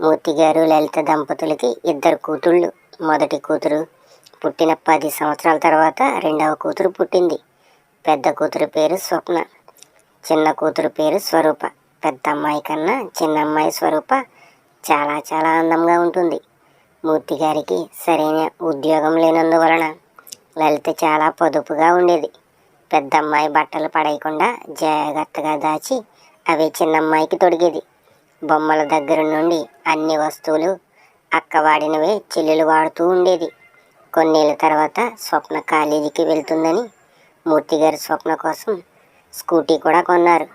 మూర్తి గారు లలిత దంపతులకి ఇద్దరు కూతుళ్ళు. మొదటి కూతురు పుట్టిన పది సంవత్సరాల తర్వాత రెండవ కూతురు పుట్టింది. పెద్ద కూతురు పేరు స్వప్న. చిన్న కూతురు పేరు స్వరూప. పెద్ద అమ్మాయి కన్నా చిన్న అమ్మాయి స్వరూప చాలా చాలా అందంగా ఉంటుంది. మూర్తి గారికి సరైన ఉద్యోగం లేనందువలన లలిత చాలా పొదుపుగా ఉండేది. పెద్ద అమ్మాయి బట్టలు పడేయకుండా జాగ్రత్తగా దాచి అవి చిన్నమ్మాయికి తొడిగేది. బొమ్మల దగ్గర నుండి అన్ని వస్తువులు అక్క వాడినవే చెల్లెలు వాడుతూ ఉండేది. కొన్నేళ్ళ తర్వాత స్వప్న కాలేజీకి వెళ్తుందని మూర్తి గారి స్వప్న కోసం స్కూటీ కూడా కొన్నారు.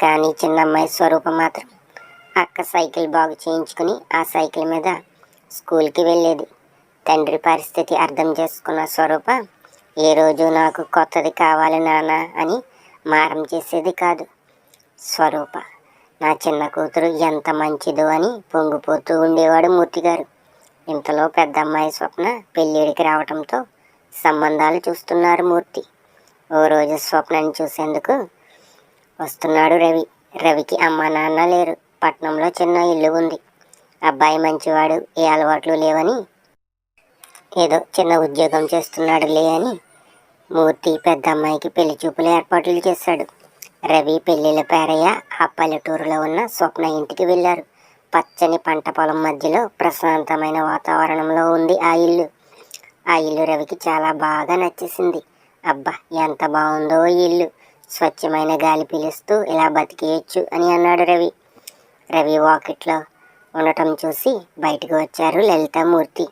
కానీ చిన్నమ్మాయి స్వరూపం మాత్రం అక్క సైకిల్ బాగు చేయించుకుని ఆ సైకిల్ మీద స్కూల్కి వెళ్ళేది. తండ్రి పరిస్థితి అర్థం చేసుకున్న స్వరూప ఏ రోజు నాకు కొత్తది కావాలి నాన్న అని మారం చేసేది కాదు. స్వరూప నా చిన్న కూతురు ఎంత మంచిదో అని పొంగిపోతూ ఉండేవాడు మూర్తి గారు ఇంతలో పెద్ద అమ్మాయి స్వప్న పెళ్ళిడికి రావటంతో సంబంధాలు చూస్తున్నారు మూర్తి. ఓ రోజు స్వప్నని చూసేందుకు వస్తున్నాడు రవి. రవికి అమ్మ నాన్న లేరు. పట్నంలో చిన్న ఇల్లు ఉంది. అబ్బాయి మంచివాడు ఏ అలవాట్లు లేవని ఏదో చిన్న ఉద్యోగం చేస్తున్నాడులే అని మూర్తి పెద్ద అమ్మాయికి పెళ్ళి చూపుల ఏర్పాట్లు చేశాడు. రవి పెళ్ళిల పేరయ్య ఆ పల్లెటూరులో ఉన్న స్వప్న ఇంటికి వెళ్ళారు. పచ్చని పంట పొలం మధ్యలో ప్రశాంతమైన వాతావరణంలో ఉంది ఆ ఇల్లు. ఆ ఇల్లు రవికి చాలా బాగా నచ్చేసింది. అబ్బా ఎంత బాగుందో ఈ ఇల్లు. స్వచ్ఛమైన గాలి పీలుస్తూ ఇలా బతికేయచ్చు అని అన్నాడు రవి. రవి వాకిట్లో ఉండటం చూసి బయటకు వచ్చారు లలితామూర్తి.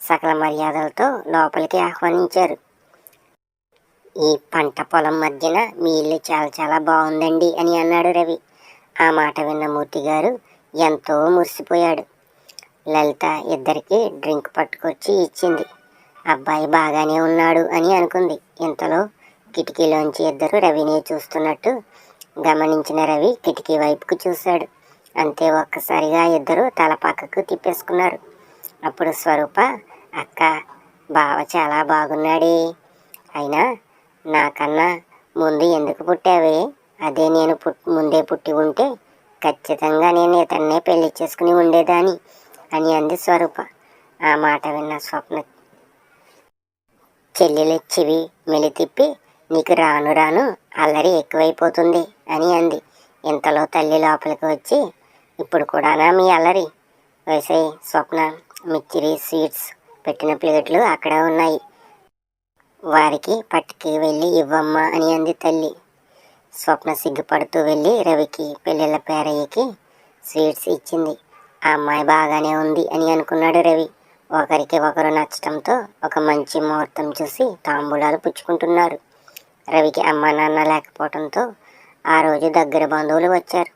సకల మర్యాదలతో లోపలికి ఆహ్వానించారు. ఈ పంట పొలం మధ్యన మీ ఇల్లు చాలా చాలా బాగుందండి అని అన్నాడు రవి. ఆ మాట విన్న మూర్తి గారు ఎంతో మురిసిపోయాడు. లలిత ఇద్దరికి డ్రింక్ పట్టుకొచ్చి ఇచ్చింది. అబ్బాయి బాగానే ఉన్నాడు అని అనుకుంది. ఇంతలో కిటికీలోంచి ఇద్దరు రవిని చూస్తున్నట్టు గమనించిన రవి కిటికీ వైపుకు చూశాడు. అంతే ఒక్కసారిగా ఇద్దరు తల పక్కకు తిప్పేసుకున్నారు. అప్పుడు స్వరూప అక్క బావ చాలా బాగున్నాడే. అయినా నాకన్నా ముందు ఎందుకు పుట్టావే? అదే నేను పుట్ ముందే పుట్టి ఉంటే ఖచ్చితంగా నేను ఇతన్నే పెళ్ళి చేసుకుని ఉండేదాని అని అంది స్వరూప. ఆ మాట విన్న స్వప్న చెల్లెలు చెవి మెలి తిప్పి నీకు రాను రాను అల్లరి ఎక్కువైపోతుంది అని అంది. ఇంతలో తల్లి లోపలికి వచ్చి ఇప్పుడు కూడానా మీ అల్లరి? వేసే స్వప్న మిక్కిరి స్వీట్స్ పెట్టిన ప్లేట్లు అక్కడే ఉన్నాయి. వారికి పట్టుకి వెళ్ళి ఇవ్వమ్మా అని అంది తల్లి. స్వప్న సిగ్గుపడుతూ వెళ్ళి రవికి పెళ్ళిళ్ళ పేరయ్యకి స్వీట్స్ ఇచ్చింది. ఆ అమ్మాయి బాగానే ఉంది అని అనుకున్నాడు రవి. ఒకరికి ఒకరు నచ్చటంతో ఒక మంచి ముహూర్తం చూసి తాంబూలాలు పుచ్చుకుంటున్నారు. రవికి అమ్మ నాన్న లేకపోవడంతో ఆ రోజు దగ్గర బంధువులు వచ్చారు.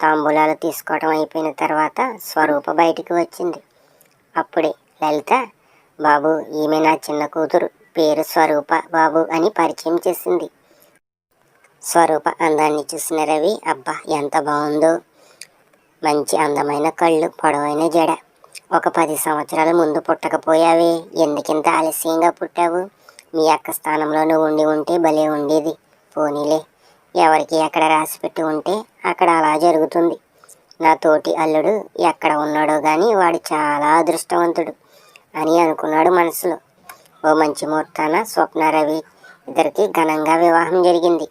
తాంబూలాలు తీసుకోవడం అయిపోయిన తర్వాత స్వరూప బయటికి వచ్చింది. అప్పుడే లలిత బాబు ఈమె నా చిన్న కూతురు. పేరు స్వరూప బాబు అని పరిచయం చేసింది. స్వరూప అందాన్ని చూసిన రవి అబ్బా ఎంత బాగుందో మంచి అందమైన కళ్ళు పొడవైన జడ. ఒక పది సంవత్సరాల ముందు పుట్టకపోయావే. ఎందుకింత ఆలస్యంగా పుట్టావు? మీ అక్క స్థానంలో నువ్వు ఉండి ఉంటే భలే ఉండేది. పోనీలే. ఎవరికి ఎక్కడ రాసి పెట్టి ఉంటే అక్కడ అలా జరుగుతుంది. నా తోటి అల్లుడు ఎక్కడ ఉన్నాడో కానీ వాడు చాలా అదృష్టవంతుడు అని అనుకున్నాడు మనసులో. ఓ మంచి ముహూర్తాన స్వప్న రవి ఇద్దరికి ఘనంగా వివాహం జరిగింది.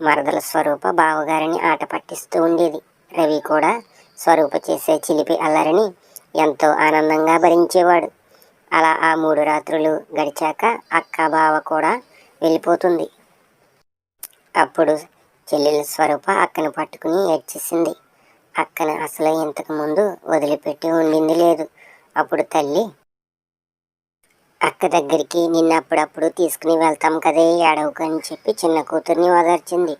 మరదల స్వరూప బావగారిని ఆట పట్టిస్తూ ఉండేది. రవి కూడా స్వరూప చేసే చిలిపి అల్లరిని ఎంతో ఆనందంగా భరించేవాడు. అలా ఆ మూడు రాత్రులు గడిచాక అక్క బావ కూడా వెళ్ళిపోతుంది. అప్పుడు చెల్లెల స్వరూప అక్కను పట్టుకుని ఏడ్చేసింది. అక్కను అసలు ఇంతకు ముందు వదిలిపెట్టి ఉండింది లేదు. అప్పుడు తల్లి అక్క దగ్గరికి నిన్న అప్పుడప్పుడు తీసుకుని వెళ్తాం కదే ఏడవకు చెప్పి చిన్న కూతుర్ని ఓదార్చింది.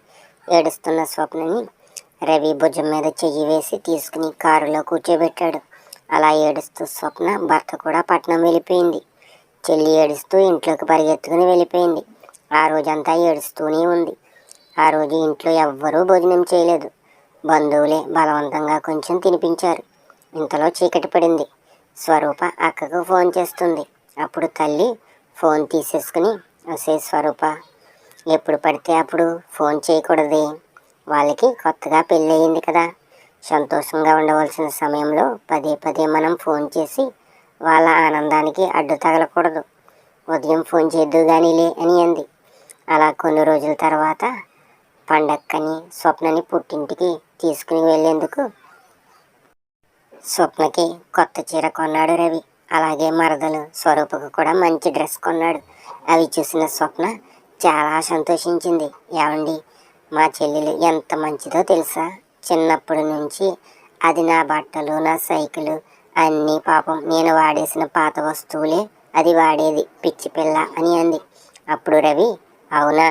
ఏడుస్తున్న స్వప్నని రవి భుజం మీద చెయ్యి వేసి తీసుకుని కారులో కూర్చోబెట్టాడు. అలా ఏడుస్తూ స్వప్న భర్త కూడా పట్నం వెళ్ళిపోయింది. చెల్లి ఏడుస్తూ ఇంట్లోకి పరిగెత్తుకుని వెళ్ళిపోయింది. ఆ రోజంతా ఏడుస్తూనే ఉంది. ఆ రోజు ఇంట్లో ఎవ్వరూ భోజనం చేయలేదు. బంధువులే బలవంతంగా కొంచెం తినిపించారు. ఇంతలో చీకటి పడింది. స్వరూప అక్కకు ఫోన్ చేస్తుంది. అప్పుడు తల్లి ఫోన్ తీసేసుకుని వసే స్వరూప ఎప్పుడు పడితే అప్పుడు ఫోన్ చేయకూడదు. వాళ్ళకి కొత్తగా పెళ్ళయింది కదా. సంతోషంగా ఉండవలసిన సమయంలో పదే పదే మనం ఫోన్ చేసి వాళ్ళ ఆనందానికి అడ్డు తగలకూడదు. ఉదయం ఫోన్ చేద్దు గానీలే అని అంది. అలా కొన్ని రోజుల తర్వాత పండక్కని స్వప్నని పుట్టింటికి తీసుకుని వెళ్ళేందుకు స్వప్నకి కొత్త చీర కొన్నాడు రవి. అలాగే మరదలు స్వరూపకు కూడా మంచి డ్రెస్ కొన్నాడు. అవి చూసిన స్వప్న చాలా సంతోషించింది. ఏమండి మా చెల్లెలు ఎంత మంచిదో తెలుసా? చిన్నప్పటి నుంచి అది నా బట్టలు నా సైకిలు అన్నీ పాపం నేను వాడేసిన పాత వస్తువులే అది వాడేది పిచ్చి పిల్ల అని అంది. అప్పుడు రవి అవునా?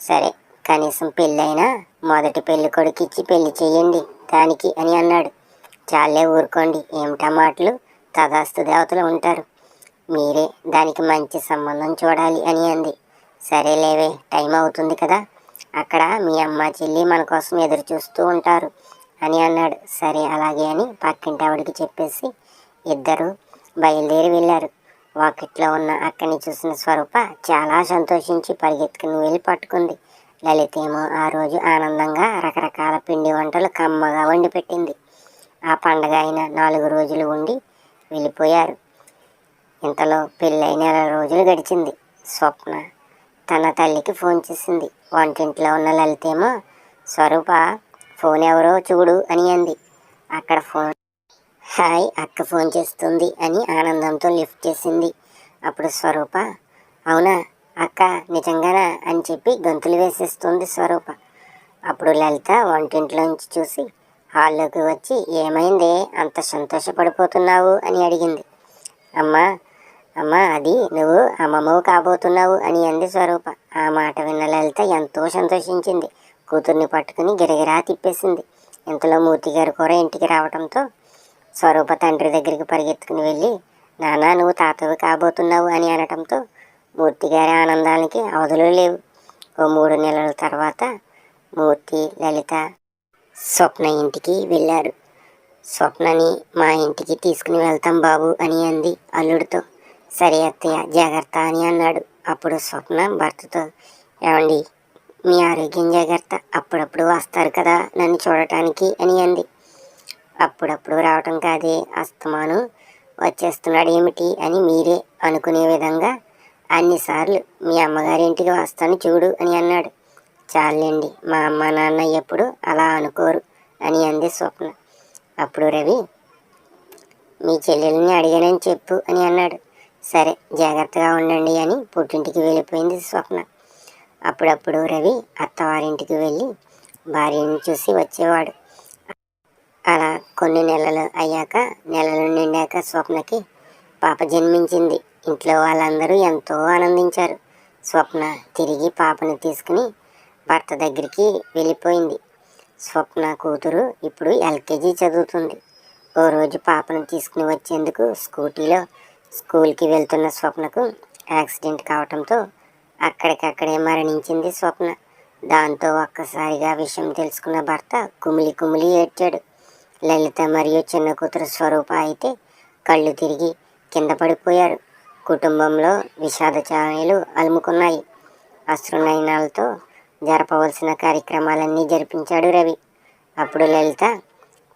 సరే కనీసం పెళ్ళైనా మొదటి పెళ్ళి కొడుకు ఇచ్చి పెళ్ళి చేయండి దానికి అని అన్నాడు. చాలే ఊరుకోండి ఏమిటా మాటలు? తదాస్తు దేవతలు ఉంటారు. మీరే దానికి మంచి సంబంధం చూడాలి అని అంది. సరేలేవే టైం అవుతుంది కదా. అక్కడ మీ అమ్మ చెల్లి మన కోసం ఎదురు చూస్తూ ఉంటారు అని అన్నాడు. సరే అలాగే అని పక్కింటి ఆవిడికి చెప్పేసి ఇద్దరు బయలుదేరి వెళ్ళారు. వాకిట్లో ఉన్న అక్కని చూసిన స్వరూప చాలా సంతోషించి పరిగెత్తుకుని వెళ్ళి పట్టుకుంది. లలిత ఏమో ఆ రోజు ఆనందంగా రకరకాల పిండి వంటలు కమ్మగా వండి పెట్టింది ఆ పండగ అయిన నాలుగు రోజులు ఉండి వెళ్ళిపోయారు. ఇంతలో పెళ్ళైన నెల రోజులు గడిచింది. స్వప్న తన తల్లికి ఫోన్ చేసింది. వంటింట్లో ఉన్న లలితేమో స్వరూప ఫోన్ ఎవరో చూడు అని అంది. అక్కడ ఫోన్ హాయ్ అక్క ఫోన్ చేస్తుంది అని ఆనందంతో లిఫ్ట్ చేసింది. అప్పుడు స్వరూప అవునా అక్క నిజంగానా అని చెప్పి గొంతులు వేసేస్తుంది స్వరూప. అప్పుడు లలిత వంటింట్లోంచి చూసి హాల్లోకి వచ్చి ఏమైంది? అంత సంతోషపడిపోతున్నావు? అని అడిగింది. అమ్మా అమ్మా అది నువ్వు అమ్మమ్మవు కాబోతున్నావు అని అంది స్వరూప. ఆ మాట విన్న లలిత ఎంతో సంతోషించింది. కూతుర్ని పట్టుకుని గిరగిరా తిప్పేసింది. ఇంతలో మూర్తి గారు కూడా ఇంటికి రావడంతో స్వరూప తండ్రి దగ్గరికి పరిగెత్తుకుని వెళ్ళి నానా నువ్వు తాతవి కాబోతున్నావు అని అనటంతో మూర్తి గారి ఆనందానికి అవధులు లేవు. ఓ మూడు నెలల తర్వాత మూర్తి లలిత స్వప్న ఇంటికి వెళ్ళారు. స్వప్నని మా ఇంటికి తీసుకుని వెళ్తాం బాబు అని అంది అల్లుడితో. సరే అత్తయ్య జాగ్రత్త అని అన్నాడు. అప్పుడు స్వప్న భర్తతో ఏమండి మీ ఆరోగ్యం జాగ్రత్త. అప్పుడప్పుడు వస్తారు కదా నన్ను చూడటానికి అని అంది. అప్పుడప్పుడు రావటం కాదే అస్తమాను వచ్చేస్తున్నాడు ఏమిటి అని మీరే అనుకునే విధంగా అన్నిసార్లు మీ అమ్మగారింటికి వస్తాను చూడు అని అన్నాడు. చాలండి. మా అమ్మ నాన్న ఎప్పుడు అలా అనుకోరు అని అంది స్వప్న. అప్పుడు రవి మీ చెల్లెల్ని అడిగానని చెప్పు అని అన్నాడు. సరే జాగ్రత్తగా ఉండండి అని పుట్టింటికి వెళ్ళిపోయింది స్వప్న. అప్పుడప్పుడు రవి అత్తవారింటికి వెళ్ళి భార్యని చూసి వచ్చేవాడు. అలా కొన్ని నెలలు అయ్యాక నెలలు నిండాక స్వప్నకి పాప జన్మించింది. ఇంట్లో వాళ్ళందరూ ఎంతో ఆనందించారు. స్వప్న తిరిగి పాపను తీసుకుని భర్త దగ్గరికి వెళ్ళిపోయింది. స్వప్న కూతురు ఇప్పుడు ఎల్కేజీ చదువుతుంది. ఓ రోజు పాపను తీసుకుని వచ్చేందుకు స్కూటీలో స్కూల్కి వెళ్తున్న స్వప్నకు యాక్సిడెంట్ కావటంతో అక్కడికక్కడే మరణించింది స్వప్న. దాంతో ఒక్కసారిగా విషయం తెలుసుకున్న భర్త కుమిలి కుమిలి ఏడ్చాడు. లలిత మరియు చిన్న కూతురు స్వరూప అయితే కళ్ళు తిరిగి కింద పడిపోయారు. కుటుంబంలో విషాద ఛాయలు అలుముకున్నాయి. అశ్రునయనాలతో జరపవలసిన కార్యక్రమాలన్నీ జరిపించాడు రవి. అప్పుడు లలిత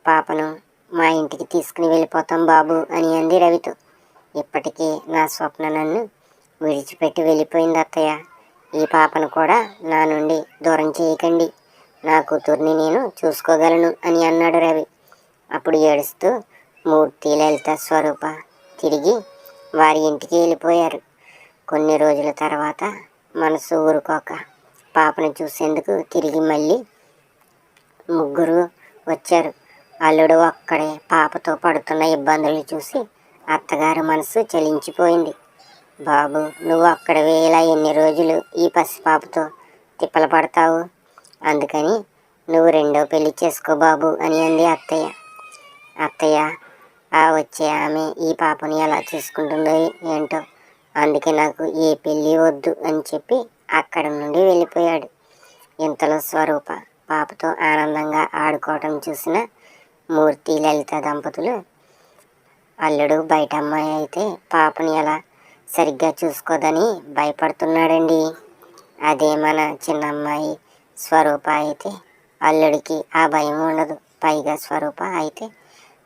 పాపను మా ఇంటికి తీసుకుని వెళ్ళిపోతాం బాబు అని అంది రవితో. ఇప్పటికీ నా స్వప్న నన్ను విడిచిపెట్టి వెళ్ళిపోయింది అత్తయ్య. ఈ పాపను కూడా నా నుండి దూరం చేయకండి. నా కూతుర్ని నేను చూసుకోగలను అని అన్నాడు రవి. అప్పుడు ఏడుస్తూ మూర్తి లలిత స్వరూప తిరిగి వారి ఇంటికి వెళ్ళిపోయారు. కొన్ని రోజుల తర్వాత మనసు ఊరుకోక పాపను చూసేందుకు తిరిగి మళ్ళీ ముగ్గురు వచ్చారు. అల్లుడు ఒక్కడే పాపతో పడుతున్న ఇబ్బందులు చూసి అత్తగారి మనసు చలించిపోయింది. బాబు నువ్వు అక్కడవే ఇలా ఎన్ని రోజులు ఈ పసిపాపతో తిప్పలు పడతావు? అందుకని నువ్వు రెండో పెళ్ళి చేసుకో బాబు అని అంది అత్తయ్య. అత్తయ్య ఆ వచ్చే ఆమె ఈ పాపని ఎలా చూసుకుంటుందో ఏంటో? అందుకే నాకు ఏ పెళ్ళి వద్దు అని చెప్పి అక్కడ నుండి వెళ్ళిపోయాడు. ఇంతలో స్వరూప పాపతో ఆనందంగా ఆడుకోవటం చూసిన మూర్తి లలిత దంపతులు అల్లుడు బయట అమ్మాయి అయితే పాపని ఎలా సరిగ్గా చూసుకోదని భయపడుతున్నాడండి. అదే మన చిన్న అమ్మాయి స్వరూప అయితే అల్లుడికి ఆ భయం ఉండదు. పైగా స్వరూప అయితే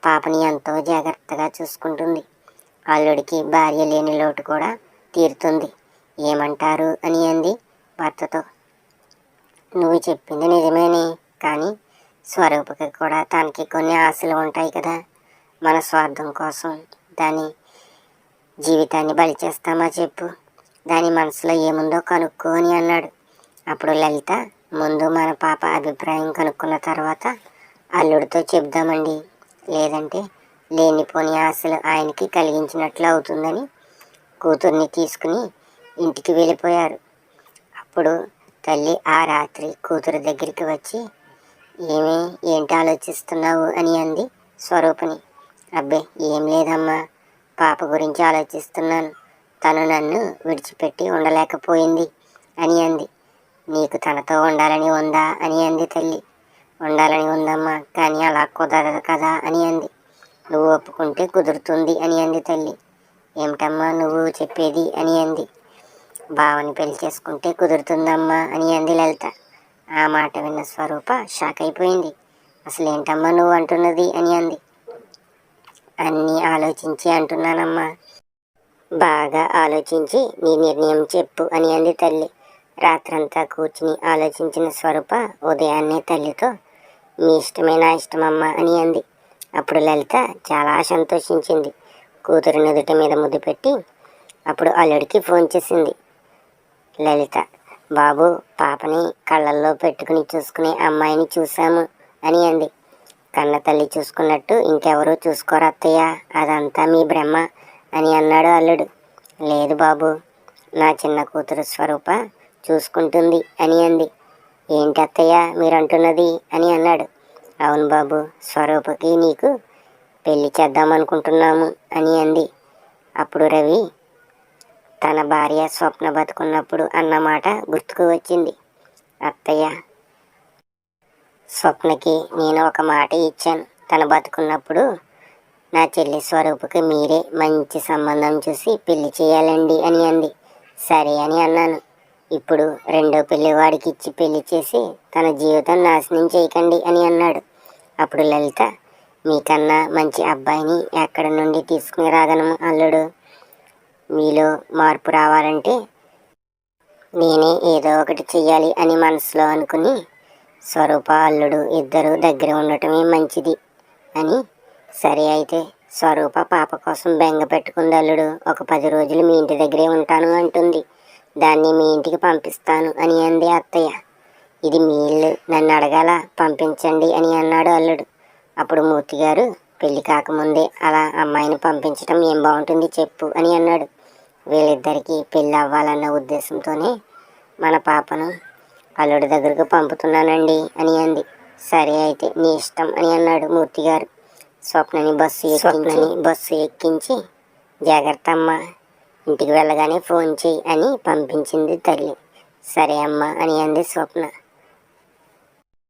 పాపని ఎంతో జాగ్రత్తగా చూసుకుంటుంది. అల్లుడికి భార్య లేని లోటు కూడా తీరుతుంది. ఏమంటారు అని అంది భర్తతో. నువ్వు చెప్పింది నిజమేనే కానీ స్వరూపకి కూడా తనకి కొన్ని ఆశలు ఉంటాయి కదా. మన స్వార్థం కోసం దాని జీవితాన్ని బలి చేస్తామా చెప్పు. దాని మనసులో ఏముందో కనుక్కో అని అన్నాడు. అప్పుడు లలిత ముందు మన పాప అభిప్రాయం కనుక్కున్న తర్వాత అల్లుడితో చెప్దామండి. లేదంటే లేనిపోని ఆశలు ఆయనకి కలిగించినట్లు అవుతుందని కూతుర్ని తీసుకుని ఇంటికి వెళ్ళిపోయారు. అప్పుడు తల్లి ఆ రాత్రి కూతురు దగ్గరికి వచ్చి ఏమి ఏంటి ఆలోచిస్తున్నావు? అని అంది స్వరూపిణి. అబ్బే ఏం లేదమ్మా. పాప గురించి ఆలోచిస్తున్నాను. తను నన్ను విడిచిపెట్టి ఉండలేకపోయింది అని అంది. నీకు తనతో ఉండాలని ఉందా? అని అంది తల్లి. ఉండాలని ఉందమ్మా కానీ అలా కుదరదు కదా అని అంది. నువ్వు ఒప్పుకుంటే కుదురుతుంది అని అంది తల్లి. ఏమిటమ్మా నువ్వు చెప్పేది? అని అంది. బావని పెళ్ళి చేసుకుంటే కుదురుతుందమ్మా అని అంది లలిత. ఆ మాట విన్న స్వరూప షాక్ అయిపోయింది. అసలు ఏంటమ్మా నువ్వు అంటున్నది? అని అంది. అన్నీ ఆలోచించి అంటున్నానమ్మా. బాగా ఆలోచించి నీ నిర్ణయం చెప్పు అని అంది తల్లి. రాత్రంతా కూర్చుని ఆలోచించిన స్వరూప ఉదయాన్నే తల్లితో మీ ఇష్టమే నా ఇష్టమమ్మా అని అంది. అప్పుడు లలిత చాలా సంతోషించింది. కూతురు నుదుట మీద ముద్దు పెట్టి అప్పుడు అల్లుడికి ఫోన్ చేసింది. లలిత బాబు పాపని కళ్ళల్లో పెట్టుకుని చూసుకునే అమ్మాయిని చూశాము అని అంది. కన్న తల్లి చూసుకున్నట్టు ఇంకెవరూ చూసుకోరు అత్తయ్య? అదంతా మీ బ్రహ్మ అని అన్నాడు అల్లుడు. లేదు బాబు నా చిన్న కూతురు స్వరూప చూసుకుంటుంది అని అంది. ఏంటి అత్తయ్య మీరంటున్నది? అని అన్నాడు. అవును బాబు స్వరూపకి నీకు పెళ్ళి చేద్దామనుకుంటున్నాము అని అంది. అప్పుడు రవి తన భార్య స్వప్న బతుకున్నప్పుడు అన్నమాట గుర్తుకు వచ్చింది. అత్తయ్య స్వప్నకి నేను ఒక మాట ఇచ్చాను. తన బతుకున్నప్పుడు నా చెల్లి స్వరూపుకి మీరే మంచి సంబంధం చూసి పెళ్ళి చేయాలండి అని అంది. సరే అని అన్నాను. ఇప్పుడు రెండో పెళ్ళివాడికి ఇచ్చి పెళ్ళి చేసి తన జీవితం నాశనం చేయకండి అని అన్నాడు. అప్పుడు లలిత మీకన్నా మంచి అబ్బాయిని ఎక్కడి నుండి తీసుకుని రాగలను అల్లుడు? మీలో మార్పు రావాలంటే నేనే ఏదో ఒకటి చెయ్యాలి అని మనసులో అనుకుని స్వరూప అల్లుడు ఇద్దరు దగ్గర ఉండటమే మంచిది అని సరే అయితే స్వరూప పాప కోసం బెంగ పెట్టుకుంది అల్లుడు. ఒక పది రోజులు మీ ఇంటి దగ్గరే ఉంటాను అంటుంది. దాన్ని మీ ఇంటికి పంపిస్తాను అని అంది అత్తయ్య. ఇది మీ ఇల్లు. నన్ను అడగాల? పంపించండి అని అన్నాడు అల్లుడు. అప్పుడు మూర్తి గారు పెళ్ళి కాకముందే అలా అమ్మాయిని పంపించడం ఏం బాగుంటుంది చెప్పు అని అన్నాడు. వీళ్ళిద్దరికీ పెళ్ళి అవ్వాలన్న ఉద్దేశంతోనే మన పాపను అల్లుడి దగ్గరకు పంపుతున్నానండి అని అంది. సరే అయితే నీ ఇష్టం అని అన్నాడు మూర్తి గారు స్వప్నని బస్సు స్వప్నని? బస్సు ఎక్కించి జాగ్రత్త అమ్మా ఇంటికి వెళ్ళగానే ఫోన్ చేయి అని పంపించింది తల్లి. సరే అమ్మా అని అంది స్వప్న.